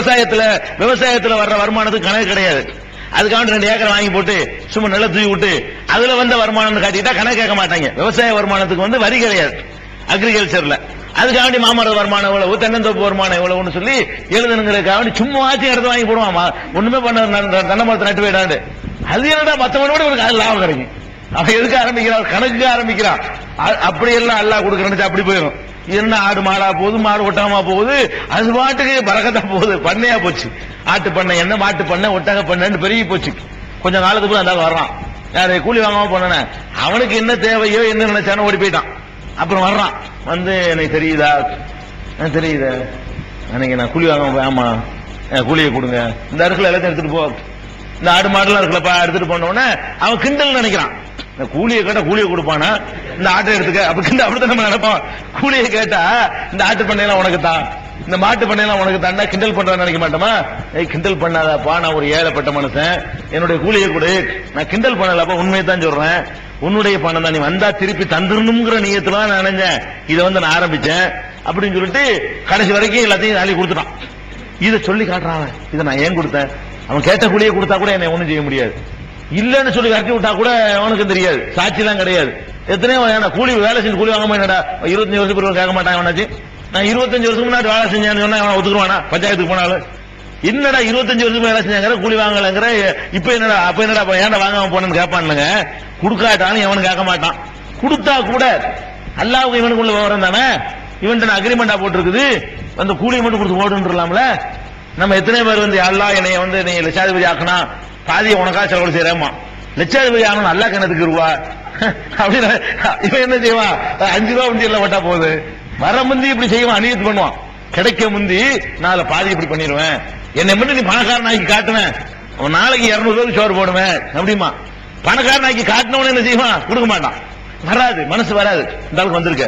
விவசாயத்துல விவசாயத்துல வர்ற வருமானத்துக்கு கணக்கு கிடையாது. அதுக்காக ரெண்டு ஏக்கர் வாங்கி போட்டு சும்மா நில தூக்கி விட்டு அதுல வந்த வருமானம் காட்டிட்டா கணக்கு கேட்க மாட்டாங்க. விவசாய வருமானத்துக்கு வந்து வரி கிடையாது அக்ரிகல்ச்சர்ல அதுக்காண்டி மாமர வருமானம் எவ்வளவு தென்னந்தோப்பு வருமானம் எவ்வளவுன்னு சொல்லி எழுதணுங்கிறதுக்காக சும்மா ஆச்சு இடத்த வாங்கி போடுவான். ஒண்ணுமே பண்ண தென்னை மரத்தை நட்டு போயிடாண்டு அது என்னடா மத்தவனோட ஒரு கால லாபம் கிடைக்கும். அவன் எதுக்கு ஆரம்பிக்கிறான்? கணக்கு ஆரம்பிக்கிறான். அ- அப்படியெல்லாம் அல்லா கொடுக்கறன்னு அப்படி போயிடும் என்ன ஆடு மாடா போகுது மாடு ஒட்டாமா போகுது அது பாட்டுக்கு பறக்கத்தான் போகுது. பண்ணையா போச்சு. ஆட்டு பண்ணை என்ன மாட்டு பண்ணை ஒட்டாக பண்ணைன்னு பெருகி போச்சு. கொஞ்ச காலத்துக்கு அந்த வர்றான். யாரு கூலி வாங்காம பண்ணன அவனுக்கு என்ன தேவையோ என்ன நினைச்சானோ ஓடி போயிட்டான். அப்புறம் வர்றான். வந்து எனக்கு தெரியுதா? எனக்கு அன்னைக்கு நான் கூலி வாங்காம போய், ஆமா கூலியை கொடுங்க. இந்த அருக்குல எல்லாத்தையும் எடுத்துட்டு போ. இந்த ஆடு மாடுலாம் இருக்குல்லப்பா எடுத்துட்டு போன உடனே அவன் கிண்டல் நினைக்கிறான். கூலியை கேட்டா கூலியை கொடுப்பானா? இந்த ஆட்டை எடுத்துக்க. அப்படின்னு அப்படித்தான் நம்ம நினைப்போம். கூலியை கேட்டா இந்த ஆட்டு பண்ணையெல்லாம் உனக்கு தான் இந்த மாட்டு பண்ணையெல்லாம் உனக்கு தாண்டா கிண்டல் பண்றான்னு நினைக்க மாட்டோமா? ஏய் கிண்டல் பண்ணாதப்பா நான் ஒரு ஏழைப்பட்ட மனுஷன். என்னுடைய கூலியை கொடு. நான் கிண்டல் பண்ணலப்பா உண்மையை தான் சொல்றேன். உன்னுடைய பணம் தான். நீ வந்தா திருப்பி தந்துடணுங்கிற நீயத்துல நான் நினைஞ்சேன் இதை வந்து நான் ஆரம்பிச்சேன். அப்படின்னு சொல்லிட்டு கடைசி வரைக்கும் எல்லாத்தையும் அள்ளி கொடுத்துட்டான். இதை சொல்லி காட்டுறான் அவன். இதை நான் ஏன் கொடுத்தேன்? அவன் கேட்ட கூலியை கொடுத்தா கூட என்னை ஒன்றும் செய்ய முடியாது. இல்லன்னு சொல்லி கட்டி விட்டா கூட அவனுக்கு தெரியாது. சாட்சிலாம் கிடையாது. எத்தனையோ கூலி வேலை செஞ்சு கூலி வாங்க என்னடா இருபத்தஞ்சு வருஷம் கேட்க மாட்டான் அவனாச்சு. நான் இருபத்தஞ்சு வருஷம் முன்னாடி வேலை செஞ்சேன்னு சொன்னா அவன் ஒத்துக்குவானா? பஞ்சாயத்துக்கு போனாலும். என்னடா இருபத்தஞ்சு வருஷம் வேலை செஞ்சாங்கிற கூலி வாங்கலங்கிற இப்ப என்னடா அப்ப என்னடா அப்ப ஏன்டா வாங்காம போனேன்னு கேட்பானுங்க? கொடுக்காட்டானு எவனும் கேட்க மாட்டான். கொடுத்தா கூட அல்லாவுக்கு இவனுக்குள்ள விவரம் தானே? இவன் அக்ரிமெண்டா போட்டிருக்குது. அந்த கூலி மட்டும் கொடுத்து ஓடுன்றலாம்ல? நம்ம எத்தனை பேர் வந்து அல்லா என்னைய வந்து நீ லட்சாதிபதி ஆக்கனா பாதியை உனக்கா செலவு செய்யறேமா? லட்சாதிபதி ஆகணும் நல்லா கிணத்துக்கு ரூபா அப்படின்னு இவன் என்ன செய்வான்? அஞ்சு ரூபா முந்தி எல்லாம் ஓட்டா போகுது வர முந்தி இப்படி செய்வான் அநியத்து பண்ணுவான். கிடைக்க முந்தி நான் பாதி இப்படி பண்ணிடுவேன். என்னை மட்டும் நீ பணக்காரனாக்கி காட்டுவேன். நாளைக்கு இருநூறு ரூபாய்க்கு சோறு போடுவேன். அப்படிமா பணக்காரனாக்கி காட்டினவன என்ன செய்வான்? கொடுக்க மாட்டான். வராது மனசு வராது. இந்த அளவுக்கு வந்திருக்க.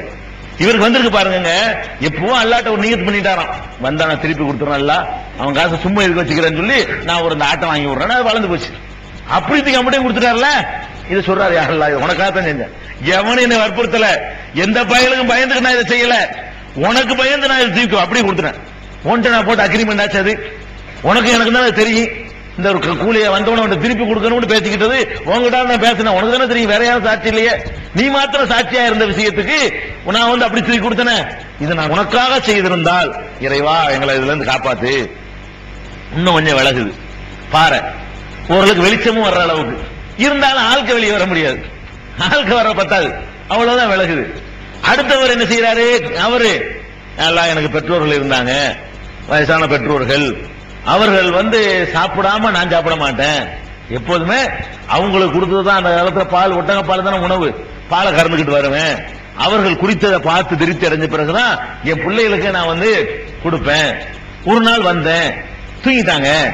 இவருக்கு வந்திருக்கு பாருங்க எப்பவும் அல்லாட்ட ஒரு நீயத் பண்ணிட்டாராம். வந்தா நான் திருப்பி கொடுத்துறேன் அல்ல. அவன் காசை சும்மா இருக்க வச்சுக்கிறேன்னு சொல்லி நான் ஒரு இந்த ஆட்டை வாங்கி விடுறேன். அது வளர்ந்து போச்சு. அப்படி தூக்கி அப்படியே கொடுத்துட்டார்ல? இது சொல்றாரு யார் இது உனக்காக தான் செஞ்சேன். எவனும் என்னை வற்புறுத்தல. எந்த பயலுக்கும் பயந்துக்கு நான் இதை செய்யல. உனக்கு பயந்து நான் இதை தூக்கி அப்படியே கொடுத்துறேன் உன்ட்டு நான் போட்டு அக்ரிமெண்ட் ஆச்சு அது. உனக்கு எனக்கு தான் அது தெரியும். இந்த ஒரு கூலியை வந்தவன உன்னை திருப்பி கொடுக்கணும்னு பேசிக்கிட்டது. உங்ககிட்ட நான் பேசினேன். உனக்கு தானே தெரியும் வேற யாரும் சாட்சி இல்லையே. நீ மாத்திரம் சாட்சியா இருந்த விஷயத்துக்கு நான் வந்து அப்படி திருப்பி கொடுத்தனே. இதை நான் உனக்காக செய்திருந்தால் இறைவா எங்களை இதுல இருந்து காப்பாத்து. இன்னும் கொஞ்சம் விலகுது. பாரு ஓரளவுக்கு வெளிச்சமும் வர்ற அளவுக்கு. இருந்தாலும் ஆள்க வெளியே வர முடியாது. ஆள்க வர பத்தாது. அவ்வளவுதான் விலகுது. அடுத்தவர் என்ன செய்யறாரு அவரு. எல்லாம் எனக்கு பெற்றோர்கள் இருந்தாங்க. வயசான பெற்றோர்கள். அவர்கள் வந்து சாப்பிடாம நான் சாப்பிட மாட்டேன். எப்போதுமே அவங்களுக்கு கொடுத்ததுதான் அந்த காலத்துல பால் ஒட்டக பால் தானே உணவு. பாலை கறந்துக்கிட்டு வருவேன். அவர்கள் குறித்ததை பார்த்து திருப்தி அடைஞ்ச பிறகுதான் என் பிள்ளைகளுக்கு நான் வந்து கொடுப்பேன். ஒரு நாள் வந்தேன். தூங்கிட்டாங்க.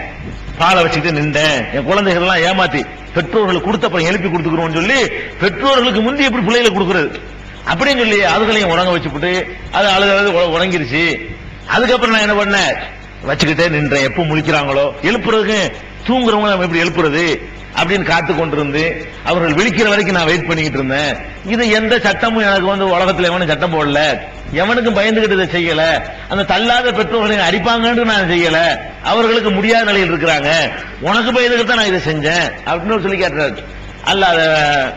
பாலை வச்சுக்கிட்டு நின்றேன். என் குழந்தைகள் எல்லாம் ஏமாத்தி பெற்றோர்களுக்கு கொடுத்தப்ப எழுப்பி கொடுத்துக்கிறோம் சொல்லி பெற்றோர்களுக்கு முந்தி எப்படி பிள்ளைகளை கொடுக்கறது? அப்படின்னு சொல்லி அதுகளையும் உறங்க வச்சுப்புட்டு அது அழுது அழுது உறங்கிருச்சு. அதுக்கப்புறம் நான் என்ன பண்ணேன்? வச்சுக்கிட்டே நின்றேன். எப்போ முழிக்கிறாங்களோ? எழுப்புறதுக்கு தூங்குறவங்க நம்ம எப்படி எழுப்புறது? அப்படின்னு காத்து கொண்டிருந்து அவர்கள் விழிக்கிற வரைக்கும் நான் வெயிட் பண்ணிக்கிட்டு இருந்தேன். இது எந்த சட்டமும் எனக்கு வந்து உலகத்துல எவனும் சட்டம் போடல. எவனுக்கும் பயந்துகிட்டு இதை செய்யல. அந்த தள்ளாத பெற்றோர்களை அடிப்பாங்கன்னு நான் செய்யல. அவர்களுக்கு முடியாத நிலையில் இருக்கிறாங்க. உனக்கு பயந்துகிட்டு தான் நான் இதை செஞ்சேன். அப்படின்னு சொல்லி கேட்டாரு. அல்ல அதை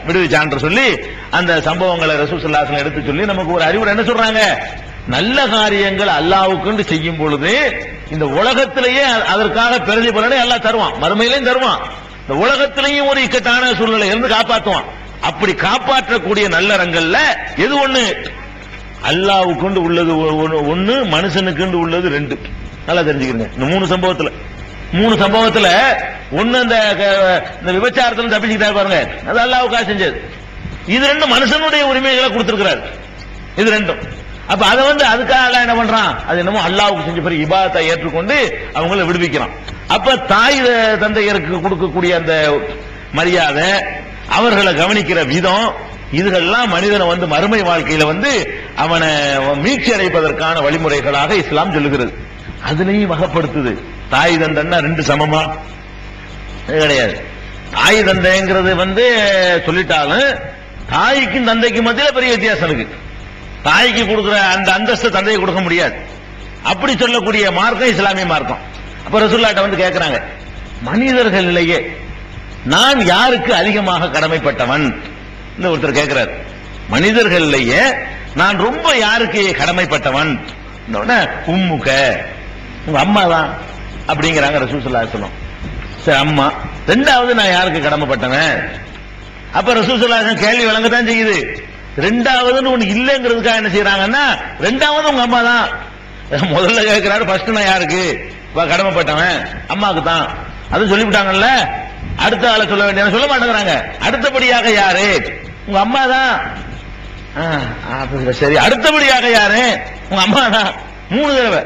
விடுவிச்சான்ற சொல்லி அந்த சம்பவங்களை ரசூசல்லாசன் எடுத்து சொல்லி நமக்கு ஒரு அறிவுரை என்ன சொல்றாங்க? நல்ல காரியங்கள் அல்லாவுக்குன்னு செய்யும் பொழுது இந்த உலகத்திலேயே அ- அதற்காக பிரதிபலனை எல்லாம் தருவான். மறுமையிலையும் தருவான். இந்த உலகத்திலையும் ஒரு இக்கட்டான சூழ்நிலை இருந்து காப்பாற்றுவான் அப்படி காப்பாற்றக்கூடிய நல்லறங்கள்ல எது ஒண்ணு? அல்லாவுக்கு உள்ளது ஒ- மனுஷனுக்கு மனுஷனுக்குண்டு உள்ளது ரெண்டு. நல்லா தெரிஞ்சுக்கிறீங்க. இந்த மூணு சம்பவத்துல. மூணு சம்பவத்துல ஒன்னு அந்த க- இந்த விபச்சாரத்துல தப்பிச்சுக்கிட்டா பாருங்க. அது அல்லாவுக்காக செஞ்சது. இது ரெண்டும் மனுஷனுடைய உரிமைகளை கொடுத்திருக்கிறார். இது ரெண்டும். அப்ப அதை வந்து அதுக்காக அல்லா என்ன பண்றான்? அது என்னமோ அல்லாவுக்கு செஞ்ச பிறகு இபாதத்தை ஏற்றுக்கொண்டு அவங்கள விடுவிக்கிறான். அப்ப தாய் தந்தையருக்கு கொடுக்கக்கூடிய அந்த மரியாதை அவர்களை கவனிக்கிற விதம் இதுகள்லாம் மனிதனை வந்து மறுமை வாழ்க்கையில வந்து அவனை மீட்சி அடைப்பதற்கான வழிமுறைகளாக இஸ்லாம் சொல்லுகிறது. அதுலயும் வகப்படுத்துது. தாய் தந்தன்னா ரெண்டு சமமா? அது கிடையாது. தாய் தந்தைங்கிறது வந்து சொல்லிட்டாலும் தாய்க்கும் தந்தைக்கும் மத்தியில பெரிய வித்தியாசம் இருக்கு. தாய்க்கு கொடுக்கிற அந்த அந்தஸ்து தந்தையை கொடுக்க முடியாது. அப்படி சொல்லக்கூடிய மார்க்கம் இஸ்லாமிய மார்க்கம். அப்ப ரசுல்லாட்ட வந்து கேட்கிறாங்க மனிதர்களிலேயே நான் யாருக்கு அதிகமாக கடமைப்பட்டவன்? இந்த ஒருத்தர் கேட்கிறார் மனிதர்களிலேயே நான் ரொம்ப யாருக்கு கடமைப்பட்டவன்? உம்முக உங்க அம்மா தான் அப்படிங்கிறாங்க ரசூசல்லா சொல்லும் சரி அம்மா ரெண்டாவது நான் யாருக்கு கடமைப்பட்டவன்? அப்ப ரசூசல்லா கேள்வி வழங்கத்தான் செய்யுது. ரெண்டாவதுன்னு ஒண்ணு இல்லைங்கிறதுக்காக என்ன செய்யறாங்கன்னா ரெண்டாவது உங்க அம்மா தான். முதல்ல கேட்கிறாரு ஃபர்ஸ்ட் நான் யாருக்கு? கடமைப்பட்டவன் அம்மாவுக்கு தான் அது சொல்லிவிட்டாங்கல்ல? அடுத்த ஆளை சொல்ல வேண்டிய சொல்ல மாட்டேங்கிறாங்க. அடுத்தபடியாக யாரு? உங்க அம்மா தான். ஆ, சரி. அடுத்தபடியாக யாரு? உங்க அம்மா தான். மூணு தடவை.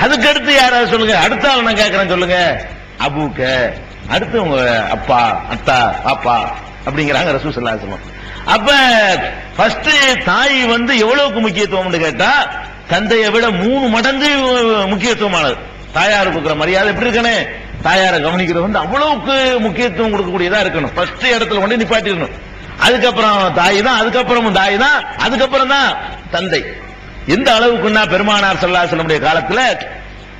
அதுக்கு அடுத்து யாராவது சொல்லுங்க? அடுத்த ஆள் நான் கேட்கறேன் சொல்லுங்க. அபூக்க. அடுத்து உங்க அப்பா அத்தா பாப்பா. அப்படிங்கிறாங்க ரசூசல்லாசனம் அப்ப ஃபர்ஸ்ட் தாய் வந்து எவ்வளவுக்கு முக்கியத்துவம் கேட்டா தந்தையை விட மூணு மடங்கு முக்கியத்துவமானது. தாயார் கொடுக்குற மரியாதை எப்படி இருக்கனே தாயாரை கவனிக்கிறது வந்து அவ்வளவுக்கு முக்கியத்துவம் கொடுக்கக்கூடியதா இருக்கணும். ஃபர்ஸ்ட் இடத்துல கொண்டு நிப்பாட்டிடணும். அதுக்கப்புறம் தாய் தான் அதுக்கப்புறமும் தாய் தான் அதுக்கப்புறம் தான் தந்தை. எந்த அளவுக்குன்னா பெருமானார் ஸல்லல்லாஹு அலைஹி காலத்துல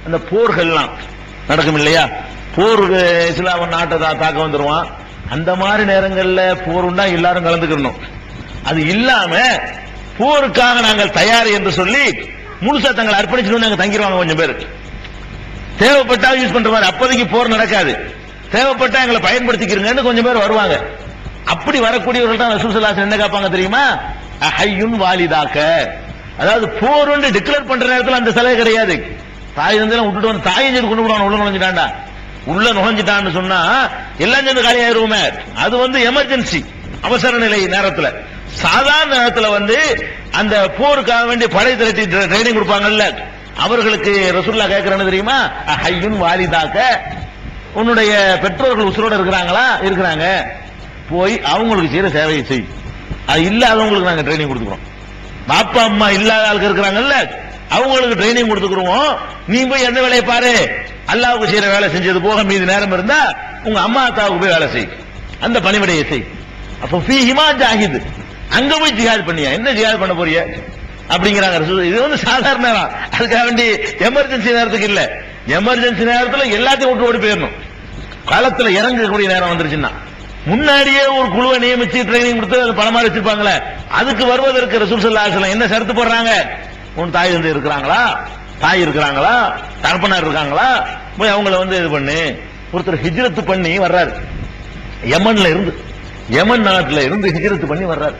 அந்த போர்கள்லாம் நடக்கும் இல்லையா? போர் இஸ்லாம் நாட்டை தான் தாக்க வந்துருவான். அந்த மாதிரி நேரங்கள்ல போர் உண்டா எல்லாரும் கலந்துக்கணும். அது இல்லாம போருக்காக நாங்கள் தயார் என்று சொல்லி முழுசா தங்களை அர்ப்பணிச்சுட்டு நாங்கள் தங்கிடுவாங்க கொஞ்சம் பேர். தேவைப்பட்டா யூஸ் பண்ற மாதிரி அப்போதைக்கு போர் நடக்காது. தேவைப்பட்டா எங்களை பயன்படுத்திக்கிறீங்கன்னு கொஞ்சம் பேர் வருவாங்க. அப்படி வரக்கூடியவர்கள் தான் ரசூலுல்லாஹி என்ன கேட்பாங்க தெரியுமா? ஹையுன் வாலிதாக்க. அதாவது போர் டிக்ளேர் பண்ற நேரத்தில் அந்த செலவு கிடையாது. தாய் வந்து விட்டுட்டு வந்து தாயை கொண்டு விடுவான் உள்ள நுழைஞ்சிட்டாண்டா. உள்ள நுழைஞ்சிட்டான்னு சொன்னா எல்லாம் சேர்ந்து காலியாயிருவோமே. அது வந்து எமர்ஜென்சி அவசர நிலை நேரத்தில். சாதாரண நேரத்தில் வந்து அந்த போருக்காக வேண்டிய படை திரட்டி ட்ரைனிங் கொடுப்பாங்கல்ல. அவர்களுக்கு ரசுல்லா கேட்கறேன்னு தெரியுமா? ஹையுன் வாலிதாக்க. உன்னுடைய பெற்றோர்கள் உசுரோட இருக்கிறாங்களா? இருக்கிறாங்க. போய் அவங்களுக்கு செய்யற சேவையை செய். அது இல்லாதவங்களுக்கு நாங்க ட்ரைனிங் கொடுத்துக்கிறோம். பாப்பா அம்மா இல்லாத ஆளுக்கு இருக்கிறாங்கல்ல. அவங்களுக்கு ட்ரைனிங் கொடுத்துக்கிறோம். நீ போய் எந்த வேலையை பாரு? அல்லாவுக்கு செய்யற வேலை செஞ்சது போக மீதி நேரம் இருந்தா உங்க அம்மா அத்தாவுக்கு போய் வேலை செய். அந்த பணிவிடையை செய். அப்போ ஃபீஹிமா ஜாஹிது அங்க போய் ஜிஹாத் பண்ணியா? என்ன ஜிஹாத் பண்ண போறிய? அப்படிங்கிறாங்க இது வந்து சாதாரண நேரம் அதுக்காக வேண்டி எமர்ஜென்சி நேரத்துக்கு இல்ல. எமர்ஜென்சி நேரத்துல எல்லாத்தையும் விட்டு ஓடி போயிடணும். களத்துல இறங்கக்கூடிய நேரம் வந்துருச்சுன்னா முன்னாடியே ஒரு குழுவை நியமிச்சு ட்ரைனிங் கொடுத்து அதை பணமா வச்சிருப்பாங்களே அதுக்கு வருவதற்கு ரசூல் ஸல்லல்லாஹு என்ன சரத்து போடுறாங்க? உன் தாய் வந்து இருக்கிறாங்களா? தாய் இருக்கிறாங்களா? தகப்பனார் இருக்காங்களா? போய் அவங்கள வந்து இது பண்ணு. ஒருத்தர் ஹிஜ்ரத்து பண்ணி வர்றாரு. யமன்ல இருந்து. யமன் நாட்டில் இருந்து ஹிஜ்ரத்து பண்ணி வர்றாரு.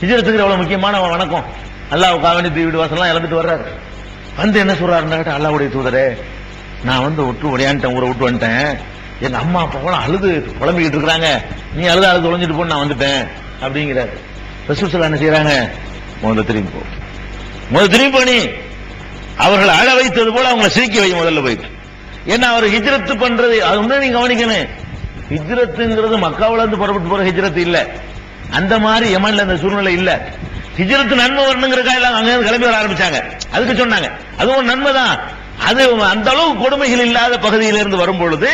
ஹிஜ்ரத்துக்கு எவ்வளவு முக்கியமான வணக்கம். அல்லாவுக்காக வேண்டி வீடு வாசல்லாம் இழந்துட்டு வர்றாரு. வந்து என்ன சொல்றாருன்னா அல்லாவுடைய தூதரே நான் வந்து விட்டு ஒடையான்ட்டேன் ஊரை விட்டு வந்துட்டேன். எங்க அம்மா அப்பாவெல்லாம் அழுது குழம்பிக்கிட்டு இருக்கிறாங்க. நீ அழுது அழுது உழைஞ்சிட்டு போன்னு நான் வந்துட்டேன். அப்படிங்கிறாரு. ரசூல் என்ன செய்யறாங்க முதல்ல திரும்பி போ. முதல்ல திரும்பி போனி அவர்கள் அழ வைத்தது போல அவங்களை சிரிக்க வை முதல்ல போய் ஏன்னா அவர் ஹிஜ்ரத்து பண்றது? அது வந்து நீங்க கவனிக்கணும். ஹிஜ்ரத்துங்கிறது மக்காவில இருந்து புறப்பட்டு போற ஹிஜ்ரத் இல்ல. அந்த மாதிரி யமன்ல அந்த சூழ்நிலை இல்ல. ஹிஜ்ரத்து நன்மை வரணுங்கிறக்காக எல்லாம் அங்க கிளம்பி வர ஆரம்பிச்சாங்க. அதுக்கு சொன்னாங்க. அதுவும் ஒரு நன்மை தான் அது அந்த அளவு கொடுமைகள் இல்லாத பகுதியிலிருந்து வரும் பொழுது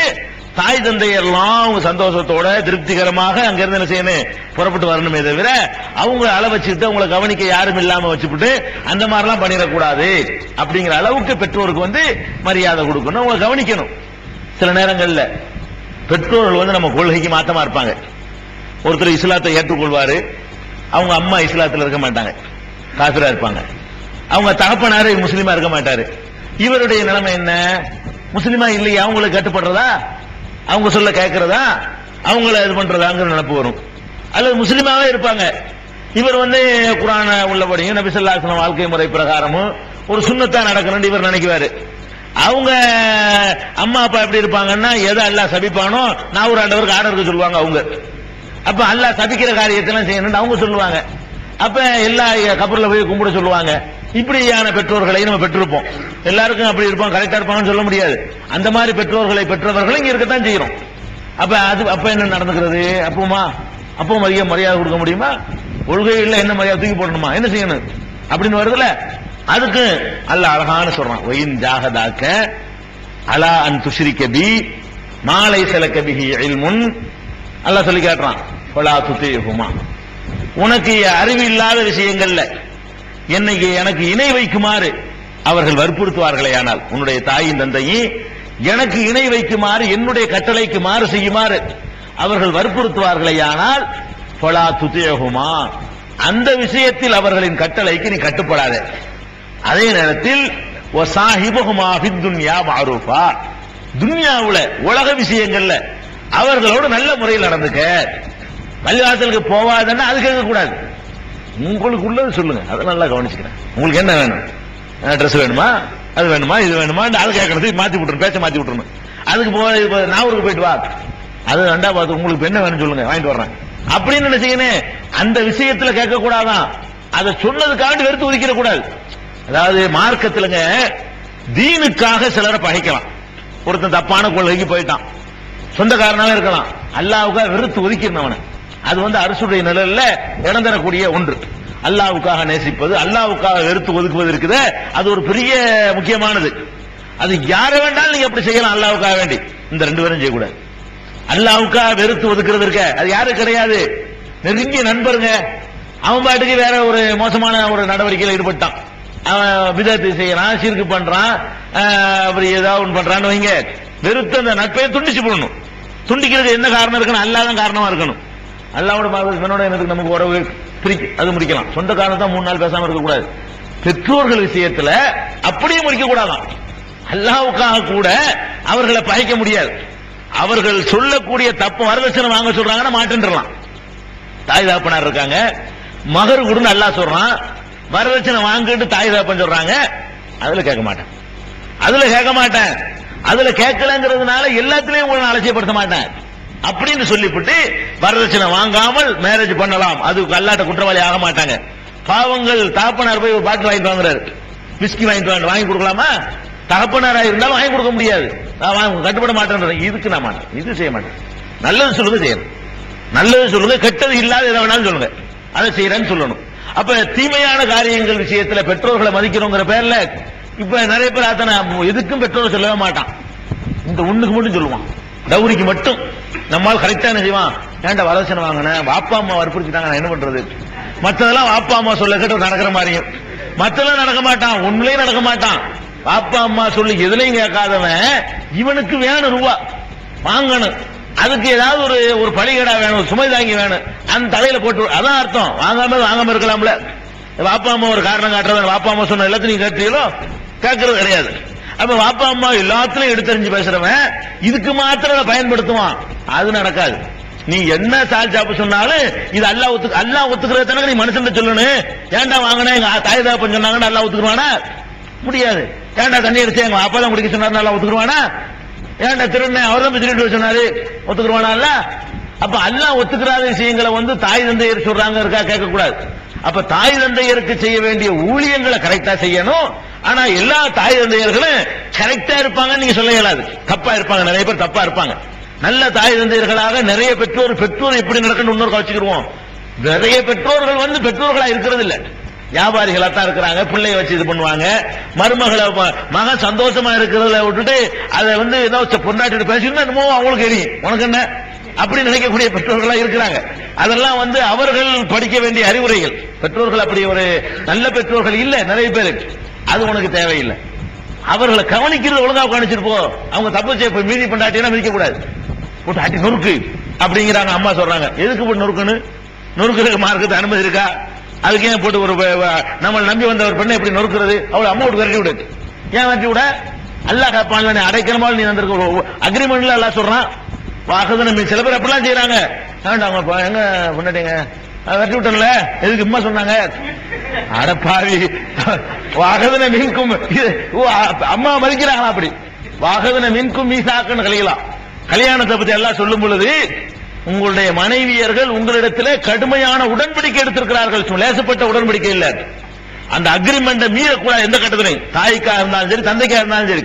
தாய் தந்தையெல்லாம் அவங்க சந்தோஷத்தோட திருப்திகரமாக அங்கிருந்து என்ன செய்யணும் புறப்பட்டு வரணுமே தவிர அவங்க அள வச்சுட்டு அவங்களை கவனிக்க யாரும் இல்லாம வச்சுக்கிட்டு அந்த மாதிரிலாம் பண்ணிடக்கூடாது. அப்படிங்கிற அளவுக்கு பெற்றோருக்கு வந்து மரியாதை கொடுக்கணும் அவங்களை கவனிக்கணும். சில நேரங்கள்ல பெற்றோர்கள் வந்து நம்ம கொள்கைக்கு மாத்தமா இருப்பாங்க. ஒருத்தர் இஸ்லாத்தை ஏற்றுக்கொள்வாரு அவங்க அம்மா இஸ்லாத்துல இருக்க மாட்டாங்க. காபிரா இருப்பாங்க. அவங்க தகப்பனாரு முஸ்லீமா இருக்க மாட்டாரு. இவருடைய நிலைமை என்ன? முஸ்லீமா இல்லையா? அவங்களுக்கு கட்டுப்படுறதா? அவங்க சொல்ல கேட்கறதா அவங்கள இது பண்றதாங்கிற நினைப்பு வரும். அல்லது முஸ்லீமாவே இருப்பாங்க. இவர் வந்து குரான உள்ளபடியும் நபி வாழ்க்கை முறை பிரகாரமும் ஒரு சுண்ணத்தா நடக்கணும்னு இவர் நினைக்குவாரு அவங்க அம்மா அப்பா எப்படி இருப்பாங்கன்னா எதை அல்லாஹ் சபிப்பானோ நான் ஒரு ஆண்டவருக்கு ஆர்டருக்கு சொல்லுவாங்க அவங்க. அப்ப அல்லாஹ் சபிக்கிற காரியத்தெல்லாம் செய்யணும்னு அவங்க சொல்லுவாங்க. அப்ப எல்லா கபர்ல போய் கும்பிட சொல்லுவாங்க. இப்படியான பெற்றோர்களை நம்ம பெற்றிருப்போம். எல்லாருக்கும் அப்படி இருப்போம். கரெக்டா இருப்பாங்கன்னு சொல்ல முடியாது. அந்த மாதிரி பெற்றோர்களை பெற்றவர்களும் இங்க இருக்கத்தான் செய்யறோம். அப்ப அது அப்ப என்ன நடந்துக்கிறது? அப்பமா அப்போ மரியாதை மரியாதை கொடுக்க முடியுமா? கொள்கைகள்ல என்ன மரியாதை தூக்கி போடணுமா? என்ன செய்யணும்? அப்படின்னு வருதுல அதுக்கு அல்ல அழகான சொல்றான். ஒயின் ஜாகதாக்க அலா அன் துஷிரி கபி மாலை செலக்க பிஹி இல்முன். அல்ல சொல்லி காட்டுறான். கொலா துத்தியுமா உனக்கு அறிவு இல்லாத விஷயங்கள்ல என்னைக்கு எனக்கு இணை வைக்குமாறு அவர்கள் வற்புறுத்துவார்களே ஆனால் உன்னுடைய தாயின் தந்தையும் எனக்கு இணை வைக்குமாறு என்னுடைய கட்டளைக்கு மாறு செய்யுமாறு அவர்கள் வற்புறுத்துவார்களேயானால் பொலா துதியகுமா? அந்த விஷயத்தில் அவர்களின் கட்டளைக்கு நீ கட்டுப்படாத. அதே நேரத்தில் துன்யா மாரூஃபா? துன்யாவுல உலக விஷயங்கள்ல அவர்களோடு நல்ல முறையில் நடந்துக்க. பள்ளிவாசலுக்கு போவாதன்னா அது கேட்க கூடாது உங்களுக்கு உள்ளது சொல்லுங்க. அதை நல்லா கவனிச்சுக்கிறேன். உங்களுக்கு என்ன வேணும்? ட்ரெஸ் வேணுமா? அது வேணுமா? இது வேணுமா? அது கேட்கறது மாத்தி விட்டுரும் பேச்ச மாத்தி விட்டுருணும் அதுக்கு போக இப்ப நாகூருக்கு போயிட்டு வா. அது ரெண்டா பார்த்து உங்களுக்கு என்ன வேணும் சொல்லுங்க வாங்கிட்டு வர்றேன். அப்படின்னு நினைச்சீங்கன்னு அந்த விஷயத்துல கேட்க கூடாதான் அதை சொன்னதுக்காண்டி வெறுத்து ஒதுக்கிட கூடாது அதாவது மார்க்கத்துலங்க தீனுக்காக சிலரை பகைக்கலாம். ஒருத்தன் தப்பான கொள்கைக்கு போயிட்டான். சொந்தக்காரனால இருக்கலாம். அல்லாவுக்காக வெறுத்து ஒதுக்கிருந்தவனை அவனை அது வந்து அரசுடைய நிழல்ல இடந்தரக்கூடிய ஒன்று. அல்லாவுக்காக நேசிப்பது அல்லாவுக்காக வெறுத்து ஒதுக்குவது இருக்குது. அது ஒரு பெரிய முக்கியமானது. அது யாரை வேண்டாலும் நீங்க அப்படி செய்யலாம் அல்லாவுக்காக வேண்டி. இந்த ரெண்டு பேரும் செய்யக்கூடாது. அல்லாவுக்காக வெறுத்து ஒதுக்குறது இருக்க. அது யாரு கிடையாது. நெருங்கிய நண்பருங்க. அவன் பாட்டுக்கு வேற ஒரு மோசமான ஒரு நடவடிக்கையில் ஈடுபட்டான். அவன் விதத்தை செய்யறான் சீர்க்கு பண்றான் அப்படி ஏதாவது ஒன்று பண்றான்னு வைங்க. வெறுத்து அந்த நட்பையை துண்டிச்சு போடணும். துண்டிக்கிறது என்ன காரணம் இருக்கணும் அல்லாதான் காரணமா இருக்கணும். அல்லாவோட மகனோட எனக்கு நமக்கு உறவு பிரிக்கு அது முடிக்கலாம். சொந்த காரணம் மூணு நாள் பேசாம இருக்கக்கூடாது. பெற்றோர்கள் விஷயத்துல அப்படியே முடிக்க கூடாதான். அல்லாவுக்காக கூட அவர்களை பகைக்க முடியாது. அவர்கள் சொல்லக்கூடிய தப்பு வரதட்சணை வாங்க சொல்றாங்கன்னா மாட்டேன்றலாம் தாய் தாப்பனார் இருக்காங்க. மகர் கொடுன்னு அல்லா சொல்றான். வரதட்சணை வாங்கிட்டு தாய் தாப்பன் சொல்றாங்க. அதுல கேட்க மாட்டேன். அதுல கேட்க மாட்டேன். அதுல கேட்கலங்கிறதுனால எல்லாத்திலையும் உங்களை நான் அலட்சியப்படுத்த மாட்டேன். அப்படின்னு சொல்லிவிட்டு வரதட்சணை வாங்காமல் மேரேஜ் பண்ணலாம். அது அல்லாட்ட குற்றவாளி ஆக மாட்டாங்க. பாவங்கள் தாப்பனார் போய் ஒரு பாட்டில் வாங்கிட்டு வாங்குறாரு. விஸ்கி வாங்கிட்டு வாங்க வாங்கி கொடுக்கலாமா? தகப்பனாராக இருந்தாலும் வாங்கி கொடுக்க முடியாது. நான் கட்டுப்பட மாட்டேன் இதுக்கு நான் மாட்டேன். இது செய்ய மாட்டேன். நல்லது சொல்லுங்க செய்யணும். நல்லது சொல்லுங்க கெட்டது இல்லாத எதை வேணாலும் சொல்லுங்க. அதை செய்யறேன்னு சொல்லணும். அப்ப தீமையான காரியங்கள் விஷயத்துல பெற்றோர்களை மதிக்கிறோங்கிற பேர்ல இப்ப நிறைய பேர் அத்தனை எதுக்கும் பெற்றோர் சொல்லவே மாட்டான். இந்த ஒண்ணுக்கு மட்டும் சொல்லுவான். டவுரிக்கு மட்டும். நம்மால் கரெக்டா என்ன செய்வான்? ஏன்டா வரதட்சணை வாங்கினேன் வாப்பா அம்மா வற்புறுத்திட்டாங்க நான் என்ன பண்றது? மத்ததெல்லாம் வாப்பா அம்மா சொல்ல கேட்டு நடக்கிற மாதிரியும் மத்தெல்லாம் நடக்க மாட்டான் உண்மையிலேயே நடக்க மாட்டான். வாப்பா அம்மா சொல்லி எதுலையும் கேட்காதவன் இவனுக்கு வேணும் ரூபா. வாங்கணும். அதுக்கு ஏதாவது ஒரு ஒரு பழிகடா வேணும் சுமை தாங்கி வேணும். அந்த தலையில போட்டு அதான் அர்த்தம். வாங்காம வாங்காம இருக்கலாம்ல. வாப்பா அம்மா ஒரு காரணம் காட்டுறவன். வாப்பா அம்மா சொன்ன எல்லாத்தையும் கேட்டீங்களோ? கேட்கறது கிடையாது. அப்ப வாப்பா அம்மா எல்லாத்துலயும் எடுத்தறிஞ்சு பேசுறவன் இதுக்கு மாத்திரம் அதை பயன்படுத்துவான். அது நடக்காது. நீ என்ன சால் சாப்பு சொன்னாலும் இது அல்லா ஒத்து அல்லா ஒத்துக்கிறது தானே நீ மனுஷன் சொல்லணும். ஏன்டா வாங்கினா? எங்க தாய் தாப்பன் சொன்னாங்கன்னு அல்லா ஒத்துக்குவானா முடியாது. ஏன்டா தண்ணி அடிச்சு எங்க அப்பா தான் குடிக்க சொன்னாரு நல்லா ஒத்துக்குவானா ஏன்டா திருண்ண அவர் தான் திருட்டு சொன்னாரு? ஒத்துக்குவானா அப்ப அல்லாஹ் ஒத்துக்கிறாத விஷயங்களை வந்து தாய் தந்தையர் சொல்றாங்க இருக்கா கேட்க கூடாது அப்ப தாய் தந்தையருக்கு செய்ய வேண்டிய ஊழியங்களை கரெக்டா செய்யணும். ஆனா எல்லா தாய் தந்தையர்களும் கரெக்டா இருப்பாங்கன்னு நீங்க சொல்ல இயலாது. தப்பா இருப்பாங்க. நிறைய பேர் தப்பா இருப்பாங்க. நல்ல தாய் தந்தையர்களாக நிறைய பெற்றோர் பெற்றோர் எப்படி நடக்கணும் இன்னொரு வச்சுக்கிருவோம் நிறைய பெற்றோர்கள் வந்து பெற்றோர்களா இருக்கிறது இல்ல வியாபாரிகளா தான் இருக்கிறாங்க பிள்ளைய வச்சு இது பண்ணுவாங்க. மருமகளை மகன் சந்தோஷமா இருக்கிறத விட்டுட்டு அதை வந்து ஏதோ பொண்டாட்டிட்டு பேசிட்டு என்னமோ அவங்களுக்கு தெரியும். உனக்கு என்ன? அப்படி நினைக்கக்கூடிய பெற்றோர்களா இருக்கிறாங்க. அதெல்லாம் வந்து அவர்கள் படிக்க வேண்டிய அறிவுரைகள். பெற்றோர்கள் அப்படி ஒரு நல்ல பெற்றோர்கள் இல்ல நிறைய பேரு. அது உனக்கு தேவையில்லை. அவர்களை கவனிக்கிறது ஒழுங்கா கவனிச்சிருப்போம் அவங்க தப்பு செய்ய மீதி பண்ணாட்டினா மிதிக்க கூடாது போட்டு அடி நொறுக்கு அப்படிங்கிறாங்க அம்மா சொல்றாங்க. எதுக்கு போட்டு நொறுக்குன்னு? நொறுக்கிறதுக்கு மார்க்கத்து அனுமதி இருக்கா? அதுக்கு ஏன் போட்டு ஒரு நம்மளை நம்பி வந்த ஒரு பெண்ணை எப்படி நொறுக்கிறது? அவளை அம்மா விட்டு விரட்டி விடு. ஏன் விரட்டி விட? அல்லா காப்பான்ல நீ அடைக்கணுமா நீ வந்திருக்க அக்ரிமெண்ட்ல எல்லாம் சொல்றான். வாக்குதான் நம்ம சில பேர் அப்படிலாம் செய்யறாங்க வேண்டாம் அவங்க எங்க பண்ணட்டீங்க வெட்டி விட்டல எதுக்கு அம்மா சொன்னாங்க? அடப்பாவி வாகதன மீன்கும் ஓ, அம்மா மதிக்கிறாங்களா அப்படி? வாகதன மீன்கும் மீசாக்குன்னு கழிக்கலாம் கல்யாணத்தை பத்தி எல்லாம் சொல்லும் பொழுது உங்களுடைய மனைவியர்கள் உங்களிடத்தில் கடுமையான உடன்படிக்கை எடுத்திருக்கிறார்கள். லேசப்பட்ட உடன்படிக்கை இல்ல அந்த அக்ரிமெண்ட் மீறக்கூடாது எந்த கட்டத்திலையும். தாய்க்கா இருந்தாலும் சரி தந்தைக்கா இருந்தாலும் சரி.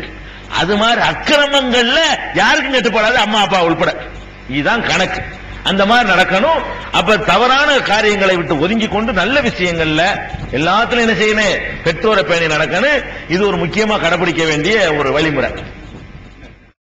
அது மாதிரி அக்கிரமங்கள்ல யாருக்கும் கட்டுப்படாது அம்மா அப்பா உள்பட. இதுதான் கணக்கு. அந்த மாதிரி நடக்கணும். அப்ப தவறான காரியங்களை விட்டு ஒதுங்கி கொண்டு நல்ல விஷயங்கள்ல எல்லாத்துலயும் என்ன செய்யணும்? பெற்றோரை பேணி நடக்கணும். இது ஒரு முக்கியமா கடைபிடிக்க வேண்டிய ஒரு வழிமுறை.